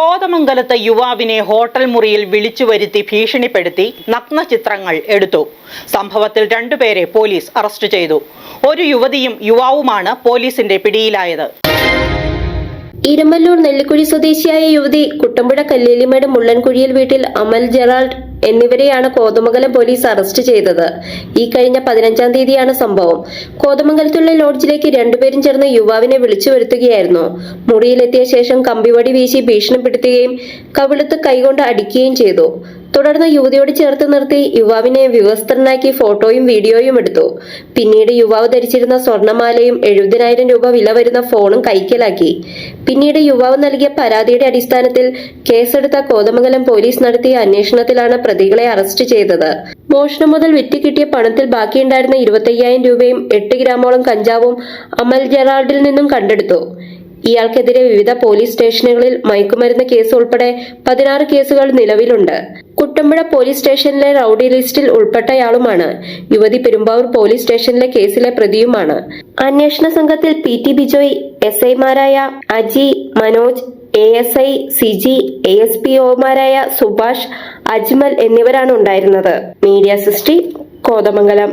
കോതമംഗലത്ത് യുവാവിനെ ഹോട്ടൽ മുറിയിൽ വിളിച്ചു വരുത്തി ഭീഷണിപ്പെടുത്തി നഗ്ന ചിത്രങ്ങൾ എടുത്തു. സംഭവത്തിൽ രണ്ടുപേരെ പോലീസ് അറസ്റ്റ് ചെയ്തു. ഒരു യുവതിയും യുവാവുമാണ് പോലീസിന്റെ പിടിയിലായത്. ഇരമല്ലൂർ നെല്ലിക്കുഴി സ്വദേശിയായ യുവതി കുട്ടമ്പുഴ കല്ലേലിമേട് മുള്ളൻകുഴിയിൽ വീട്ടിൽ അമൽ ജെറാൾഡ് എന്നിവരെയാണ് കോതമംഗലം പോലീസ് അറസ്റ്റ് ചെയ്തത്. ഈ കഴിഞ്ഞ പതിനഞ്ചാം തീയതിയാണ് സംഭവം. കോതമംഗലത്തുള്ള ലോഡ്ജിലേക്ക് രണ്ടുപേരും ചേർന്ന് യുവാവിനെ വിളിച്ചു വരുത്തുകയായിരുന്നു. മുറിയിലെത്തിയ ശേഷം കമ്പിവടി വീശി ഭീഷണിപ്പെടുത്തുകയും കവിളത്ത് കൈകൊണ്ട് അടിക്കുകയും ചെയ്തു. തുടർന്ന് യുവതിയോട് ചേർത്ത് നിർത്തി യുവാവിനെ വിവസ്ത്രനാക്കി ഫോട്ടോയും വീഡിയോയും എടുത്തു. പിന്നീട് യുവാവ് ധരിച്ചിരുന്ന സ്വർണമാലയും എഴുപതിനായിരം രൂപ വില വരുന്ന ഫോണും കൈക്കലാക്കി. പിന്നീട് യുവാവ് നൽകിയ പരാതിയുടെ അടിസ്ഥാനത്തിൽ കേസെടുത്ത കോതമംഗലം പോലീസ് നടത്തിയ അന്വേഷണത്തിലാണ് പ്രതികളെ അറസ്റ്റ് ചെയ്തത്. മോഷണം മുതൽ വിറ്റുകിട്ടിയ പണത്തിൽ ബാക്കിയുണ്ടായിരുന്ന ഇരുപത്തയ്യായിരം രൂപയും എട്ട് ഗ്രാമോളം കഞ്ചാവും അമൽ ജെറാൾഡിൽ നിന്നും കണ്ടെടുത്തു. ഇയാൾക്കെതിരെ വിവിധ പോലീസ് സ്റ്റേഷനുകളിൽ മയക്കുമരുന്ന് കേസ് ഉൾപ്പെടെ പതിനാറ് കേസുകൾ നിലവിലുണ്ട്. കുട്ടമ്പുഴ പോലീസ് സ്റ്റേഷനിലെ റൌഡി ലിസ്റ്റിൽ ഉൾപ്പെട്ടയാളുമാണ്. യുവതി പെരുമ്പാവൂർ പോലീസ് സ്റ്റേഷനിലെ കേസിലെ പ്രതിയുമാണ്. അന്വേഷണ സംഘത്തിൽ പി ടി ബിജോയ് എസ് ഐമാരായ Aji Manoj A S I Siji A S P ഒമാരായ Subhash Ajmal എന്നിവരാണ് ഉണ്ടായിരുന്നത്. മീഡിയ സിസ്റ്റി കോതമംഗലം.